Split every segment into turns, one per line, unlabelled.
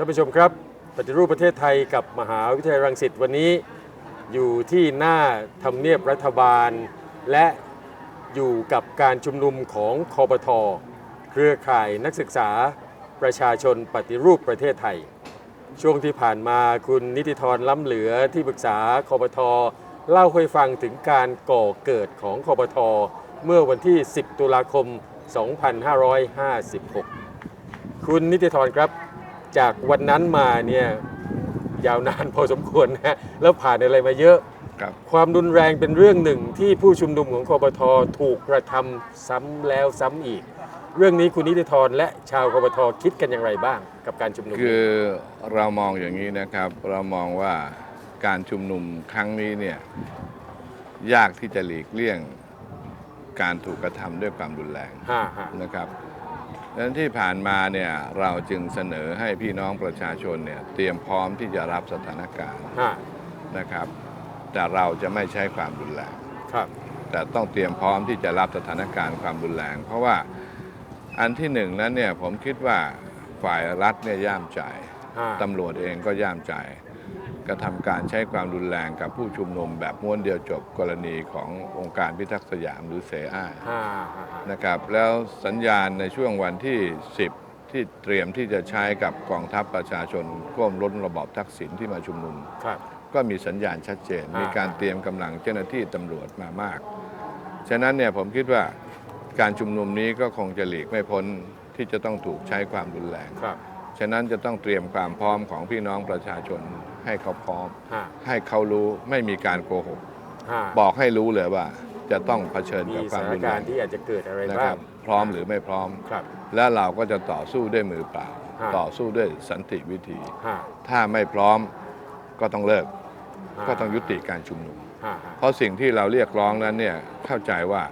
ท่านผู้ชมครับปฏิรูปประเทศไทยกับมหาวิทยาลัยรังสิตวันนี้อยู่ที่หน้าทำเนียบรัฐบาล และอยู่กับการชุมนุมของคอปทเครือข่ายนักศึกษาประชาชนปฏิรูปประเทศไทย ช่วงที่ผ่านมาคุณนิติธรล้ำเหลือที่ปรึกษาคอปทเล่าให้ฟังถึงการก่อเกิดของคอปทเมื่อวันที่ 10 ตุลาคม 2556 คุณนิติธรครับ จากวันนั้นมาเนี่ยยาวนานพอสมควรนะฮะแล้วผ่านอะไรมาเยอะ
ครับ
ความรุนแรงเป็นเรื่องหนึ่งที่ผู้ชุมนุมของคอปทถูกกระทำซ้ำแล้วซ้ำอีก เรื่องนี้คุณนิติธรและชาวคอปทคิดกันอย่างไรบ้าง กับการชุมนุม
คือเรามองอย่างนี้นะครับ เรามองว่าการชุมนุมครั้งนี้เนี่ยยากที่จะหลีกเลี่ยงการถูกกระทำด้วยความรุนแรง
ฮ่าฮ่า
นะครับ ดังนั้นที่ผ่านมาเนี่ยเราจึงเสนอให้พี่น้องประชาชนเนี่ยเตรียมพร้อมที่จะรับสถานการณ์
ฮ่า
นะครับ แต่เราจะไม่ใช้ความรุนแรง
ครับ
แต่ต้องเตรียมพร้อมที่จะรับสถานการณ์ความรุนแรง เพราะว่าอันที่หนึ่งนั้นเนี่ยผมคิดว่าฝ่ายรัฐเนี่ยย่ามใจ
ฮ่า
ตำรวจเองก็ย่ามใจก ระทำการใช้ความรุนแรงกับผู้ชุมนุมแบบม้วนเดียวจบกรณีขององค์การพิทักษ์สยามหรือเสอา
ฮ่าฮ่าฮ่า
นะครับ แล้วสัญญาณในช่วงวันที่ 10 ที่เตรียมที่จะใช้กับกองทัพประชาชนก้มล้นระบอบทักษิณที่มาชุมนุม
ครับ
ก็มีสัญญาณชัดเจน
อ่ามี
มีการเตรียมกำลังเจ้าหน้าที่ตำรวจมามาก ฉะนั้นเนี่ยผมคิดว่าการชุมนุมนี้ก็คงจะหลีกไม่พ้นที่จะต้องถูกใช้ความรุนแรง
ครับ
ฉะนั้นจะต้องเตรียมความพร้อมของพี่น้องประชาชนให้เขาพร้อม
ฮ่า
ให้เขารู้ไม่มีการโกหก
ฮ่า
บอกให้รู้เลยว่าจะต้องเผชิญ
มี
กับค
ส
วาม
ถาน
รุน
กา
แร
รงณ์ที่อาจจะเกิดอะไร
นะ
บ้า
ครั
ง
บพร้อมหรือไม่พร้อม
ครับ
และเราก็จะต่อสู้ด้วยมือเปล่า
ฮะ
ต่อสู้ด้วยสันติวิธี
ฮ่า
ถ้าไม่พร้อมก็ต้องเลิก
ฮ่า
ก็ต้องยุติการชุมนุม
ฮ่าฮ่า
เพราะสิ่งที่เราเรียกร้องนั้นเนี่ยเข้าใจว่า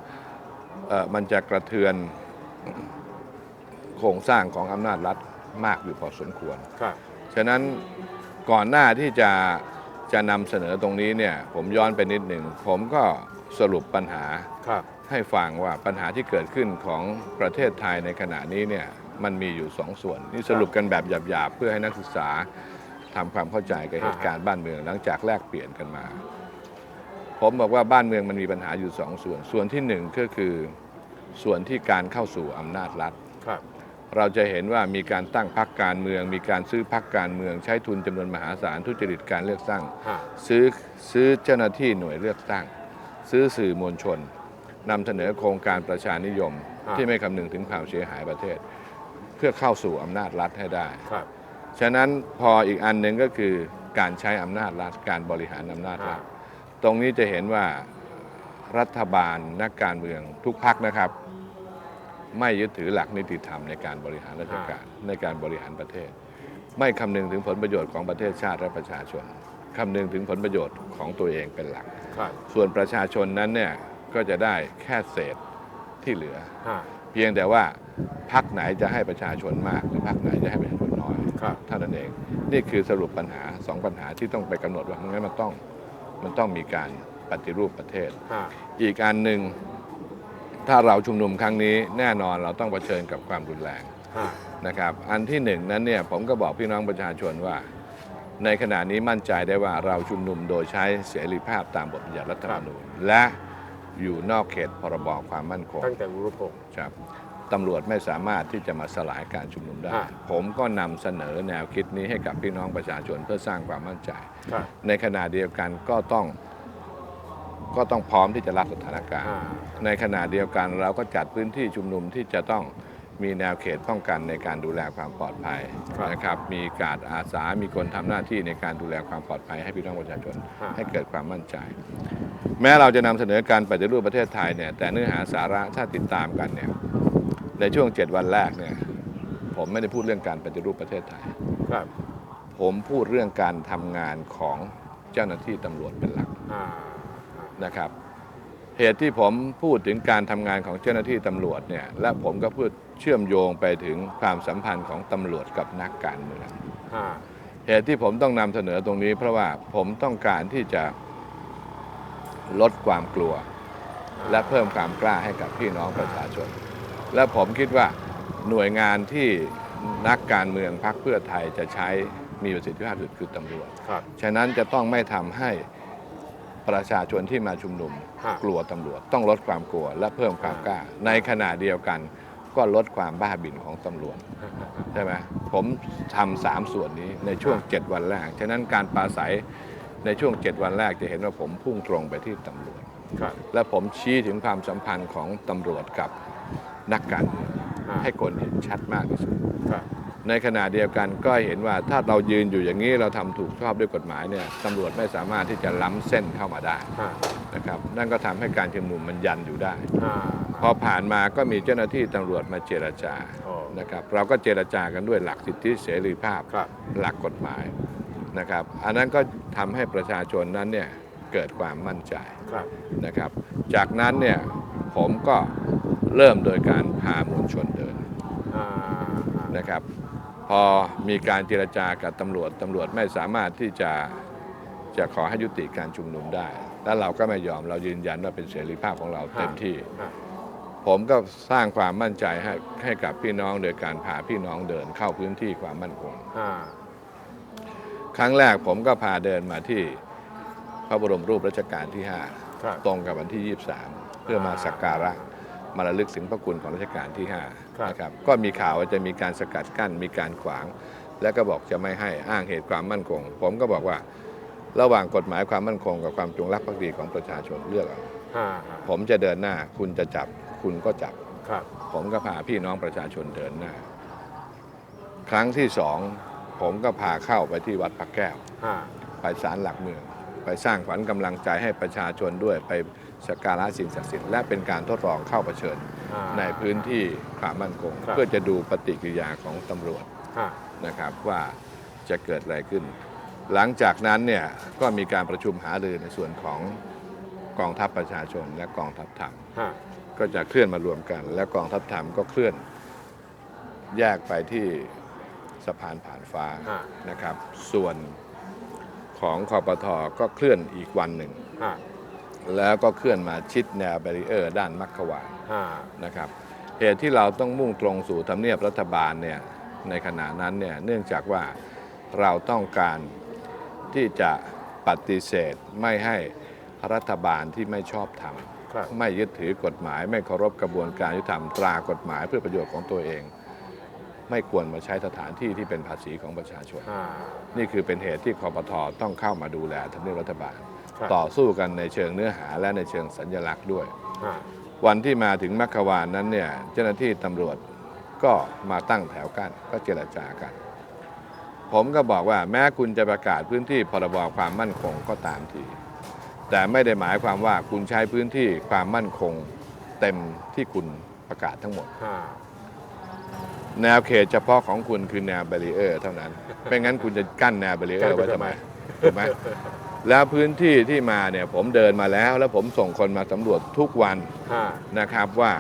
เอ่อมันจะกระเทือนโครงสร้างของอำนาจรัฐ มากอยู่พอสมควร
ครับ
ฉะนั้นก่อนหน้าที่จะจะนำเสนอตรงนี้เนี่ยผมย้อนไปนิดหนึ่ง ผมก็สรุปปัญหา
ครับ
ให้ฟังว่าปัญหาที่เกิดขึ้นของประเทศไทยในขณะนี้เนี่ยมันมีอยู่สองส่วน นี่สรุปกันแบบหยาบๆ เพื่อให้นักศึกษาทำความเข้าใจกับเหตุการณ์บ้านเมือง หลังจากแลกเปลี่ยนกันมา ผมบอกว่าบ้านเมืองมันมีปัญหาอยู่สองส่วน ส่วนที่หนึ่งก็คือส่วนที่การเข้าสู่อำนาจรัฐ
ครับ
เราจะเห็นว่ามีการตั้งพรรคการเมือง มีการซื้อพรรคการเมือง ใช้ทุนจำนวนมหาศาลทุจริตการเลือกตั้ง
ฮ่า
ซื้อซื้อเจ้าหน้าที่หน่วยเลือกตั้ง ซื้อสื่อมวลชนนำเสนอโครงการประชานิยม
อ่า
ที่ไม่คำนึงถึงความเสียหายประเทศ เพื่อเข้าสู่อำนาจรัฐให้ได้
ครับ
ฉะนั้นพออีกอันหนึ่งก็คือการใช้อำนาจรัฐการบริหารอำนาจรัฐตรงนี้จะเห็นว่ารัฐบาลนักการเมืองทุกพักนะครับ ไม่ยึดถือหลักนิติธรรมในการบริหารราชการในการบริหารประเทศ ไม่คำนึงถึงผลประโยชน์ของประเทศชาติและประชาชนคำนึงถึงผลประโยชน์ของตัวเองเป็นหลัก
ครับ
ส่วนประชาชนนั้นเนี่ยก็จะได้แค่เศษที่เหลือ
ฮ่า
เพียงแต่ว่าพักไหนจะให้ประชาชนมาก หรือพักไหนจะให้ประชาชนน้อย
ครับ
เท่านั้นเอง นี่คือสรุปปัญหาสองปัญหาที่ต้องไปกำหนดว่างั้นมันต้องมันต้องมีการปฏิรูปประเทศ
ฮ่า
อีกอันหนึ่ง ถ้าเราชุมนุมครั้งนี้แน่นอนเราต้องเผชิญกับความรุนแรง
ฮ่า
นะครับ อันที่หนึ่งนั้นเนี่ยผมก็บอกพี่น้องประชาชนว่า ในขณะนี้มั่นใจได้ว่าเราชุมนุมโดยใช้เสรีภาพตามบทบัญญัติรัฐธรรมนูญและอยู่นอกเขตพรบความมั่นคง
ตั้งแต่อุรุพงศ์
ครับตำรวจไม่สามารถที่จะมาสลายการชุมนุมได้
อ่า
ผมก็นำเสนอแนวคิดนี้ให้กับพี่น้องประชาชนเพื่อสร้างความมั่นใจ
ครับ
ในขณะเดียวกันก็ต้อง ก็ต้องพร้อมที่จะรับสถานการณ์
อ่า
ในขณะเดียวกันเราก็จัดพื้นที่ชุมนุมที่จะต้องมีแนวเขตป้องกันในการดูแลความปลอดภัย
ครับ
นะครับ มีการอาสา มีคนทำหน้าที่ในการดูแลความปลอดภัยให้พี่น้องประชาชน
อ่า
ให้เกิดความมั่นใจ แม้เราจะนำเสนอการปฏิรูปประเทศไทยเนี่ยแต่เนื้อหาสาระถ้าติดตามกันเนี่ยในช่วง 7 วันแรกเนี่ยผมไม่ได้พูดเรื่องการปฏิรูปประเทศไทย
ครับ
ผมพูดเรื่องการทำงานของเจ้าหน้าที่ตำรวจเป็นหลัก
อ่า
นะครับ เหตุที่ผมพูดถึงการทำงานของเจ้าหน้าที่ตำรวจเนี่ยและผมก็พูดเชื่อมโยงไปถึงความสัมพันธ์ของตำรวจกับนักการเมือง
ฮ่า
เหตุที่ผมต้องนำเสนอตรงนี้ เพราะว่าผมต้องการที่จะลดความกลัว และเพิ่มความกล้าให้กับพี่น้องประชาชน และผมคิดว่าหน่วยงานที่นักการเมืองพรรคเพื่อไทยจะใช้มีประสิทธิภาพสุดคือตำรวจ
ครับ
ฉะนั้นจะต้องไม่ทำให้ ประชาชนที่มาชุมนุม
ฮะ
กลัวตำรวจ ต้องลดความกลัวและเพิ่มความกล้า ในขณะเดียวกันก็ลดความบ้าบิ่นของตำรวจใช่ไหมผมทำสามส่วนนี้ในช่วง 7 วันแรก ฉะนั้นการปราศัยในช่วง 7 วันแรกจะเห็นว่าผมพุ่งตรงไปที่ตำรวจ
ครับ
และผมชี้ถึงความสัมพันธ์ของตำรวจกับนักการเมือง
ฮะ
ให้คนเห็นชัดมากที่สุด
ครับ
ในขณะเดียวกันก็เห็นว่าถ้าเรายืนอยู่อย่างนี้เราทำถูกชอบด้วยกฎหมายเนี่ยตำรวจไม่สามารถที่จะล้ำเส้นเข้ามาได้
ฮะ
นะครับนั่นก็ทำให้การชุมนุมมันยันอยู่ได้
ฮะ
พอผ่านมาก็มีเจ้าหน้าที่ตำรวจมาเจรจา
อ๋อ
นะครับเราก็เจรจากันด้วยหลักสิทธิเสรีภาพ
ครับ
หลักกฎหมายนะครับอันนั้นก็ทำให้ประชาชนนั้นเนี่ยเกิดความมั่นใจ
ครับ
นะครับ จากนั้นเนี่ยผมก็เริ่มโดยการพามวลชนเดิน
อ่า
นะครับ พอมีการเจรจากับตำรวจตำรวจไม่สามารถที่จะจะขอให้ยุติการชุมนุมได้ แล้วเราก็ไม่ยอมเรายืนยันว่าเป็นเสรีภาพของเราเต็มที่
ฮะ
ผมก็สร้างความมั่นใจให้ให้กับพี่น้องโดยการพาพี่น้องเดินเข้าพื้นที่ความมั่นคง
ฮะ
ครั้งแรกผมก็พาเดินมาที่พระบรมรูปรัชกาลที่
ครับ
5ตรงกับวันที่ 23 เพื่อมาสักการะ มาระลึกถึงพระคุณของรัชกาลที่
ครับ
5นะครับก็มีข่าวว่าจะมีการสกัดกั้นมีการขวาง แล้วก็บอกจะไม่ให้อ้างเหตุความมั่นคง ผมก็บอกว่า ระหว่างกฎหมายความมั่นคง กับความจงรักภักดีของประชาชนเลือกเอา
ฮะฮะ
ผมจะเดินหน้า คุณจะจับคุณก็จับ
ครับ
ผมก็พาพี่น้องประชาชนเดินหน้า ครั้งที่สองผมก็พาเข้าไปที่วัดพระแก้ว
ฮะ
ไปศาลหลักเมือง ไปสร้างขวัญกำลังใจให้ประชาชนด้วยไปสักการะสิ่งศักดิ์สิทธิ์และเป็นการทดลองเข้าเผชิญ
ฮะ
ในพื้นที่ความมั่นคง
ครับ
เพื่อจะดูปฏิกิริยาของตำรวจ
ฮะ
นะครับว่าจะเกิดอะไรขึ้น หลังจากนั้นเนี่ยก็มีการประชุมหารือในส่วนของกองทัพประชาชนและกองทัพธรรม
ฮะ
ก็จะเคลื่อนมารวมกัน และกองทัพธรรมก็เคลื่อนแยกไปที่สะพานผ่านฟ้า
ฮะ
นะครับ ส่วน ของคอปทก็เคลื่อนอีกวันหนึ่ง
ฮะ
แล้วก็เคลื่อนมาชิดแนวแบรีเออร์ด้านมักขวาน
ฮะ
นะครับเหตุที่เราต้องมุ่งตรงสู่ทำเนียบรัฐบาลเนี่ยในขณะนั้นเนี่ยเนื่องจากว่าเราต้องการที่จะปฏิเสธไม่ให้รัฐบาลที่ไม่ชอบธรรม
ครับ
ไม่ยึดถือกฎหมายไม่เคารพกระบวนการยุติธรรมตรากฎหมายเพื่อประโยชน์ของตัวเอง ไม่ควรมาใช้สถานที่ที่เป็นภาษีของประชาชน
ฮะ
นี่คือเป็นเหตุที่คอปทต้องเข้ามาดูแลทำเนียบรัฐบาล
ครับ
ต่อสู้กันในเชิงเนื้อหาและในเชิงสัญลักษณ์ด้วย
ฮะ
วันที่มาถึงมัคควานนั้นเนี่ยเจ้าหน้าที่ตำรวจก็มาตั้งแถวกันก็เจรจากัน ผมก็บอกว่าแม้คุณจะประกาศพื้นที่พรบความมั่นคงก็ตามทีแต่ไม่ได้หมายความว่าคุณใช้พื้นที่ความมั่นคงเต็มที่คุณประกาศทั้งหมด
ฮะ
แนวเขตเฉพาะของคุณคือแนวเบรีเออร์เท่านั้น ไม่งั้นคุณจะกั้นแนวเบรีเออร์ไว้ทำไมถูกไหมแล้วพื้นที่ที่มาเนี่ยผมเดินมาแล้ว แล้วผมส่งคนมาสำรวจทุกวัน
ฮะ
นะครับว่า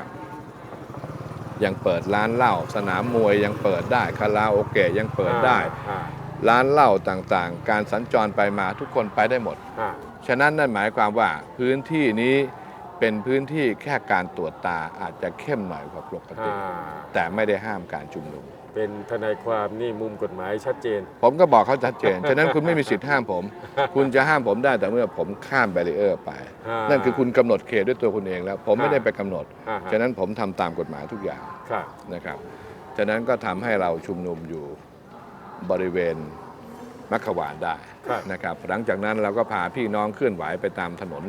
ยังเปิดร้านเหล้าสนามมวยยังเปิดได้คาราโอเกะยังเปิดได้
ฮะ
ร้านเหล้าต่างๆ การสัญจรไปมาทุกคนไปได้หมด
ฮะ
ฉะนั้นนั่นหมายความว่าพื้นที่นี้ เป็นพื้นที่แค่การตรวจตาอาจจะเข้มหน่อยกว่าปกติ
ฮะ
แต่ไม่ได้ห้ามการชุมนุม
เป็นทนายความนี่มุมกฎหมายชัดเจน
ผมก็บอกเขาชัดเจน ฉะนั้นคุณไม่มีสิทธิ์ห้ามผม คุณจะห้ามผมได้แต่เมื่อผมข้ามแบรีเออร์ไป
ฮะ
นั่นคือคุณกำหนดเขตด้วยตัวคุณเองแล้ว ผมไม่ได้ไปกำหนด
ฮะฮะ
ฉะนั้นผมทำตามกฎหมายทุกอย่าง
ครับ
นะครับ ฉะนั้นก็ทำให้เราชุมนุมอยู่บริเวณมัคควานได้
ครับ
นะครับ หลังจากนั้นเราก็พาพี่น้องเคลื่อนไหวไปตามถนน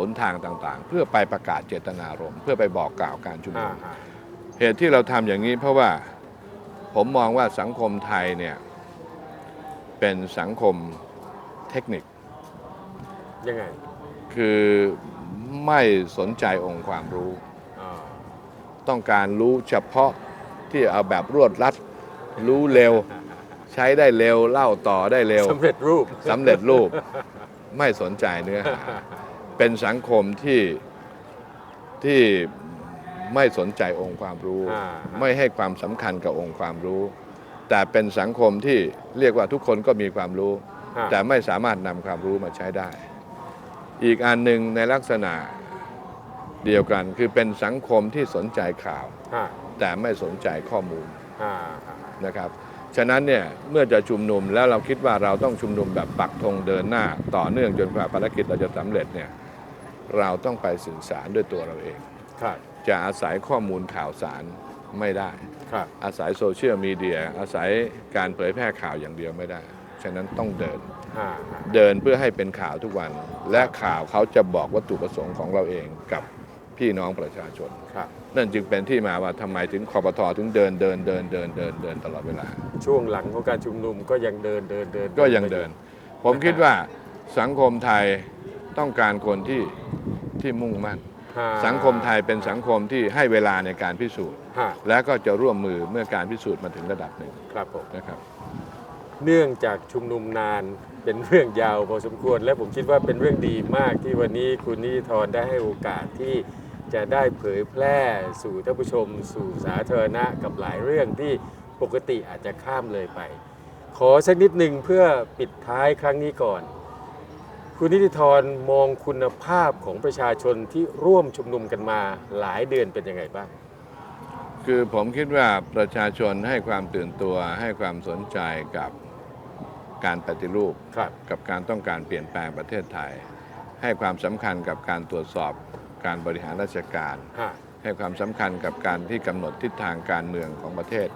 หนทางต่างๆ เพื่อไปประกาศเจตนารมณ์เพื่อไปบอกกล่าวการชุม
ฮะ
นุม
ฮะ
เหตุที่เราทำอย่างนี้เพราะว่าผมมองว่าสังคมไทยเนี่ยเป็นสังคมเทคนิค
ยังไง
คือไม่สนใจองค์ความรู้
อ่า
ต้องการรู้เฉพาะที่เอาแบบรวดรัด รู้เร็ว ใช้ได้เร็ว เล่าต่อได้เร็ว
สำเร็จรูป
สำเร็จรูป ไม่สนใจเนื้อหา เป็นสังคมที่ที่ไม่สนใจองค์ความรู้
อ่า
ไม่ให้ความสำคัญกับองค์ความรู้ แต่เป็นสังคมที่เรียกว่าทุกคนก็มีความรู้
ฮะ
แต่ไม่สามารถนำความรู้มาใช้ได้ อีกอันหนึ่งในลักษณะเดียวกันคือเป็นสังคมที่สนใจข่าว
ฮะ
แต่ไม่สนใจข้อมูล
ฮะฮะ
นะครับฉะนั้นเนี่ยเมื่อจะชุมนุมแล้วเราคิดว่าเราต้องชุมนุมแบบปักธงเดินหน้า ต่อเนื่องจนกว่าภารกิจเราจะสำเร็จเนี่ย เราต้องไปสื่อสารด้วยตัวเราเอง
ครับ
จะอาศัยข้อมูลข่าวสารไม่ได้
ครับ
อาศัยโซเชียลมีเดียอาศัยการเผยแพร่ข่าวอย่างเดียวไม่ได้ ฉะนั้นต้องเดิน
อ่าฮะ
เดินเพื่อให้เป็นข่าวทุกวัน และข่าวเขาจะบอกวัตถุประสงค์ของเราเองกับพี่น้องประชาชน
ครับ
นั่นจึงเป็นที่มาว่าทำไมถึงคอปทถึงเดินเดินเดินเดินเดินเดินตลอดเวลา
ช่วงหลังของการชุมนุมก็ยังเดินเดินเดิน
ก็ยังเดิน ผมคิดว่าสังคมไทย ต้องการคนที่ที่มุ่งมั่น
ฮะ
สังคมไทยเป็นสังคมที่ให้เวลาในการพิสูจน์
ฮะ
และก็จะร่วมมือเมื่อการพิสูจน์มาถึงระดับหนึ่ง
ครับผม
นะครับ
เนื่องจากชุมนุมนานเป็นเรื่องยาวพอสมควร และผมคิดว่าเป็นเรื่องดีมากที่วันนี้คุณนิติธรได้ให้โอกาสที่จะได้เผยแพร่สู่ท่านผู้ชม สู่สาธารณะกับหลายเรื่องที่ปกติอาจจะข้ามเลยไป ขอสักนิดหนึ่งเพื่อปิดท้ายครั้งนี้ก่อน คุณนิติธรมองคุณภาพของประชาชนที่ร่วมชุมนุมกันมาหลายเดือนเป็นยังไงบ้าง
คือผมคิดว่าประชาชนให้ความตื่นตัวให้ความสนใจกับการปฏิรูป
ครับ
กับการต้องการเปลี่ยนแปลงประเทศไทย ให้ความสำคัญกับการตรวจสอบการบริหารราชการ
ฮะ
ให้ความสำคัญกับการที่กำหนดทิศทางการเมืองของประเทศ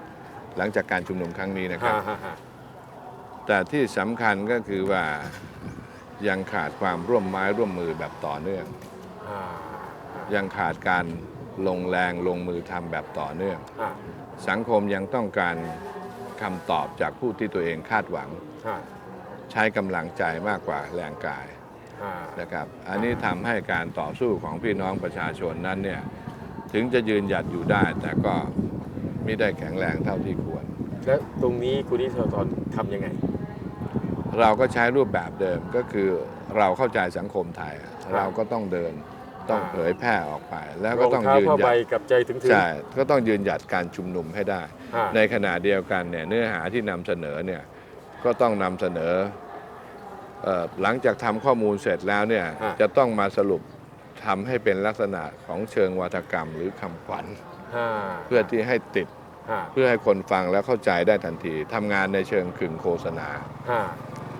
หลังจากการชุมนุมครั้งนี้นะครับ
ฮะฮะฮะ
แต่ที่สำคัญก็คือว่า ยังขาดความร่วมไม้ร่วมมือแบบต่อเนื่อง
อ่า
ยังขาดการลงแรงลงมือทำแบบต่อเนื่อง
ฮะ
สังคมยังต้องการคำตอบจากผู้ที่ตัวเองคาดหวัง
ฮะ
ใช้กำลังใจมากกว่าแรงกาย
ฮะ
นะครับอันนี้ทำให้การต่อสู้ของพี่น้องประชาชนนั้นเนี่ยถึงจะยืนหยัดอยู่ได้ แต่ก็ไม่ได้แข็งแรงเท่าที่ควร
แล้วตรงนี้คุณนิติธรทำยังไง
เราก็ใช้รูปแบบเดิมก็คือเราเข้าใจสังคมไทย เราก็ต้องเดินต้อง
อ่า
เผยแพร่ออกไป แล้ว
ร
ก็
อง
ต้อง
เท้า
ยืน
ผ้า
ห
ใบ
ยัด
กับใจถึงถึง
ใช่ก็ต้องยืนหยัดการชุมนุมให้ได้
ฮะ
ในขณะเดียวกันเนี่ยเนื้อหาที่นำเสนอเนี่ยก็ต้องนำเสนอเอ่อหลังจากทำข้อมูลเสร็จแล้วเนี่ยจะต้องมาสรุปทำให้เป็นลักษณะของเชิงวัฒกรรมหรือคำขวัญ
ฮะ
เพื่อที่ให้ติด
ฮะ
เพื่อให้คนฟังแล้วเข้าใจได้ทันทีทำงานในเชิงขึงโฆษณา
ฮะ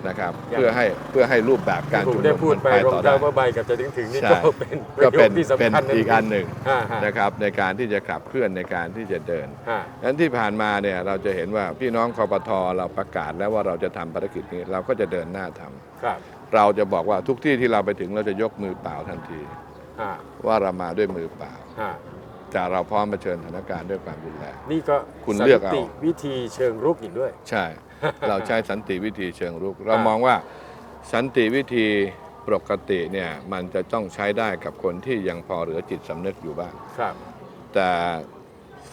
นะครับ
อย่าง
เพื่อให้เพื่อให้รูปแบบการ
ผม
ชุมนุ
ได้
ม
พูด
มัน
ไป
ไป
รอง
ต่อ
เท้า
ได้
ผ้าใบกับใจถึงถึงนี่
ใช่
ก็เป็นประ
ก็
โย
เป็
คนที่สำ
เป็น
คัญ
อีกอันหนึ่ง
ฮะฮะ
นะครับในการที่จะขับเคลื่อนในการที่จะเดิน
ฮะ
ดังนั้นที่ผ่านมาเนี่ยเราจะเห็นว่าพี่น้องคอปทเราประกาศแล้วว่าเราจะทำภารกิจนี้เราก็จะเดินหน้าทำ
ครับ
เราจะบอกว่าทุกที่ที่เราไปถึงเราจะยกมือเปล่าทันที
ฮะ
ว่าเรามาด้วยมือเปล่า
ฮะ
แต่เราพร้อมเผชิญสถานการณ์ด้วยความรุนแรง
นี่ก็
คุณเลือกเอา
สันติวิธีเชิงรุกอีกด้วย
ใช่ เราใช้สันติวิธีเชิงรุก เรา
อ่าม
มองว่าสันติวิธีปกติเนี่ยมันจะต้องใช้ได้กับคนที่ยังพอเหลือจิตสำนึกอยู่บ้าง
ครับ
แต่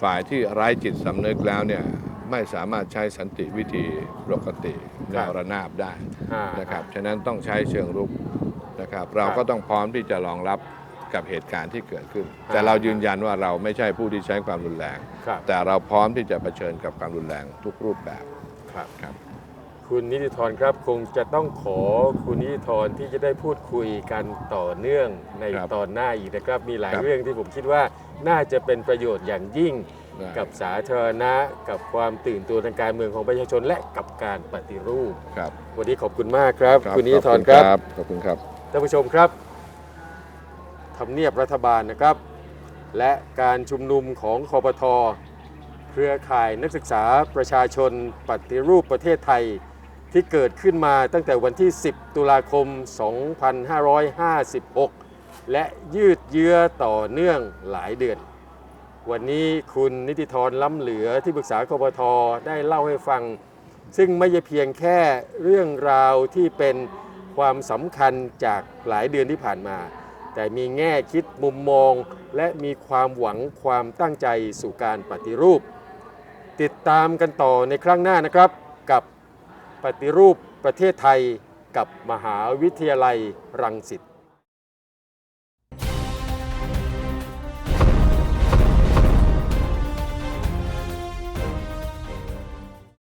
ฝ่ายที่ไร้จิตสำนึกแล้วเนี่ยไม่สามารถใช้สันติวิธีปกติแนวระนาบได้
ฮะ
นะครับฉะนั้นต้องใช้เชิงรุกนะครับ เราก็ต้องพร้อมที่จะรองรับกับเหตุการณ์ที่เกิดขึ้น แต่เรายืนยันว่าเราไม่ใช่ผู้ที่ใช้ความรุนแรง
ครับ
แต่เราพร้อมที่จะเผชิญกับความรุนแรงทุกรูปแบบ
ครับ
ครับ
คุณนิติธรครับคงจะต้องขอคุณนิติธรที่จะได้พูดคุยกันต่อเนื่องใน
ครับ
ตอนหน้าอีกนะครับ มีหลาย
ครับ
เรื่องที่ผมคิดว่าน่าจะเป็นประโยชน์อย่างยิ่ง
ได้
กับสาธารณะ กับความตื่นตัวทางการเมืองของประชาชนและกับการปฏิรูป
ครับ
วันนี้ขอบคุณมากครับ
รับ
คุณนิติธร
ขอ
ครับ
ขอบคุณครับ
ท่านผู้ชมครับทำเนียบรัฐบาลนะครับ และการชุมนุมของคอปท เครือข่ายนักศึกษาประชาชนปฏิรูปประเทศไทย ที่เกิดขึ้นมาตั้งแต่วันที่ 10 ตุลาคม 2556 และยืดเยื้อต่อเนื่องหลายเดือน วันนี้คุณนิติธรล้ำเหลือที่ปรึกษาคปทได้เล่าให้ฟัง ซึ่งไม่ใช่เพียงแค่เรื่องราวที่เป็นความสำคัญจากหลายเดือนที่ผ่านมา แต่มีแง่คิดมุมมอง และมีความหวังความตั้งใจสู่การปฏิรูป ติดตามกันต่อในครั้งหน้านะครับ กับปฏิรูปประเทศไทยกับมหาวิทยาลัยรังสิต